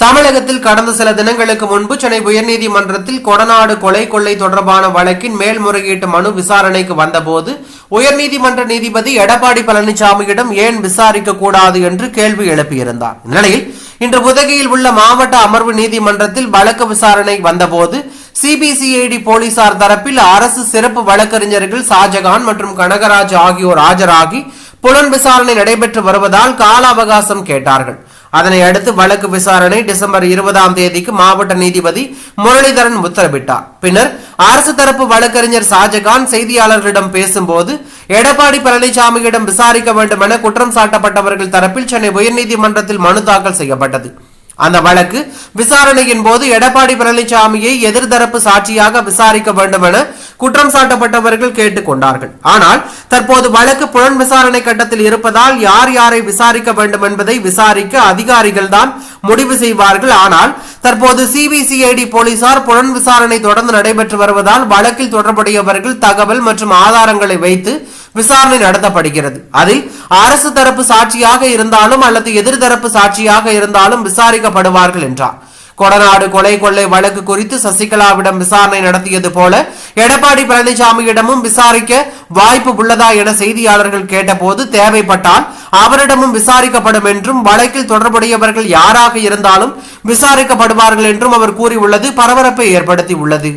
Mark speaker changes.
Speaker 1: தமிழகத்தில் கடந்த சில தினங்களுக்கு முன்பு சென்னை உயர்நீதிமன்றத்தில் கொடநாடு கொலை கொள்ளை தொடர்பான வழக்கின் மேல்முறையீட்டு மனு விசாரணைக்கு வந்தபோது உயர்நீதிமன்ற நீதிபதி எடப்பாடி பழனிசாமியிடம் ஏன் விசாரிக்க கூடாது என்று கேள்வி எழுப்பியிருந்தார். இந்நிலையில் இன்று உதகையில் உள்ள மாவட்ட அமர்வு நீதிமன்றத்தில் வழக்கு விசாரணை வந்தபோது சிபிசிஐடி போலீசார் தரப்பில் அரசு சிறப்பு வழக்கறிஞர்கள் ஷாஜகான் மற்றும் கனகராஜ் ஆகியோர் ஆஜராகி புலன் விசாரணை நடைபெற்று வருவதால் கால அவகாசம் கேட்டார்கள். அதனை அடுத்து வழக்கு விசாரணை டிசம்பர் இருபதாம் தேதிக்கு மாவட்ட நீதிபதி முரளிதரன் உத்தரவிட்டார். பின்னர் அரசு தரப்பு வழக்கறிஞர் ஷாஜகான் செய்தியாளர்களிடம் பேசும்போது எடப்பாடி பழனிசாமியிடம் விசாரிக்க வேண்டும் என குற்றம் சாட்டப்பட்டவர்கள் தரப்பில் சென்னை உயர்நீதிமன்றத்தில் மனு தாக்கல் செய்யப்பட்டது. அந்த வழக்கு விசாரணையின் போது எடப்பாடி பழனிசாமியை எதிர்தரப்பு சாட்சியாக விசாரிக்க வேண்டும் என குற்றம் சாட்டப்பட்டவர்கள் கேட்டுக்கொண்டார்கள் ஆனால் தற்போது வழக்கு புலன் விசாரணை கட்டத்தில் இருப்பதால் யார் யாரை விசாரிக்க வேண்டும் என்பதை விசாரிக்க அதிகாரிகள் தான் முடிவு செய்வார்கள். ஆனால் தற்போது சிபிசிஐடி போலீசார் புலன் விசாரணை தொடர்ந்து நடைபெற்று வருவதால் வழக்கில் தொடர்புடையவர்கள் தகவல் மற்றும் ஆதாரங்களை வைத்து விசாரணை நடத்தப்படுகிறது. அதில் அரசு தரப்பு சாட்சியாக இருந்தாலும் அல்லது எதிர் தரப்பு சாட்சியாக இருந்தாலும் விசாரிக்கப்படுவார்கள் என்றார். கொடநாடு கொலை கொள்ளை வழக்கு குறித்து சசிகலாவிடம் விசாரணை நடத்தியது போல எடப்பாடி பழனிசாமியிடமும் விசாரிக்க வாய்ப்பு உள்ளதா என செய்தியாளர்கள் கேட்டபோது தேவைப்பட்டால் அவரிடமும் விசாரிக்கப்படும் என்றும் வழக்கில் தொடர்புடையவர்கள் யாராக இருந்தாலும் விசாரிக்கப்படுவார்கள் என்றும் அவர் கூறியுள்ளது பரபரப்பை ஏற்படுத்தி உள்ளது